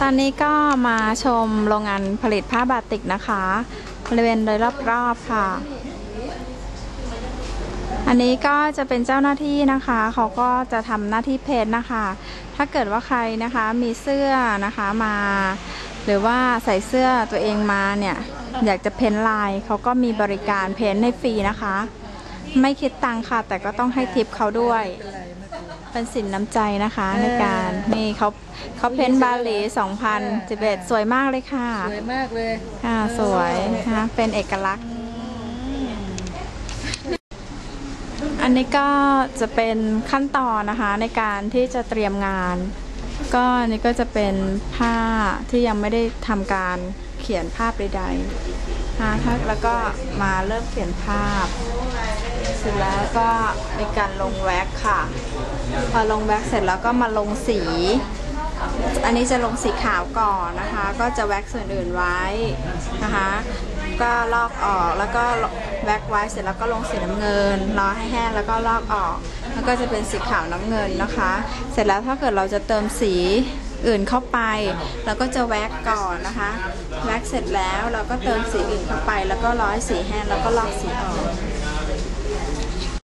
ตอนนี้ก็มาชมโรงงานผลิตผ้าบาติกนะคะบริเวณโดยรอบๆค่ะ อันนี้ก็จะเป็นเจ้าหน้าที่นะคะ เขาก็จะทำหน้าที่เพจนะคะ ถ้าเกิดว่าใครนะคะมีเสื้อนะคะมา หรือว่าใส่เสื้อตัวเองมาเนี่ย อยากจะเพ้นลายเขาก็มีบริการเพ้นให้ฟรีนะคะ ไม่คิดตังค่ะ แต่ก็ต้องให้ทิปเขาด้วย เป็นสินน้ำใจนะคะในการนี่เขาเขาเพ้นบาหลี2011 สวยมากเลยค่ะ สวยมากเลยค่ะสวยนะคะเป็นเอกลักษณ์ อันนี้ก็จะเป็นขั้นตอนนะคะในการที่จะเตรียมงาน ก็อันนี้ก็จะเป็นผ้าที่ยังไม่ได้ทำการเขียนภาพใดๆนะคะแล้วก็มาเริ่มเขียนภาพ เสร็จแล้วก็มีการลงแว็กค่ะ พอลงแว็กเสร็จแล้วก็มาลงสี อันนี้จะลงสีขาวก่อนนะคะ ก็จะแว็กส่วนอื่นไว้นะคะ ก็ลอกออกแล้วก็แว็กไว้เสร็จแล้วก็ลงสีน้ำเงินรอให้แห้งแล้วก็ลอกออก แล้วก็จะเป็นสีขาวน้ำเงินนะคะ เสร็จแล้วถ้าเกิดเราจะเติมสีอื่นเข้าไปเราก็จะแว็กก่อนนะคะ แว็กเสร็จแล้วเราก็เติมสีอื่นเข้าไป แล้วก็ร้อให้สีแห้งแล้วก็ลอกสีออก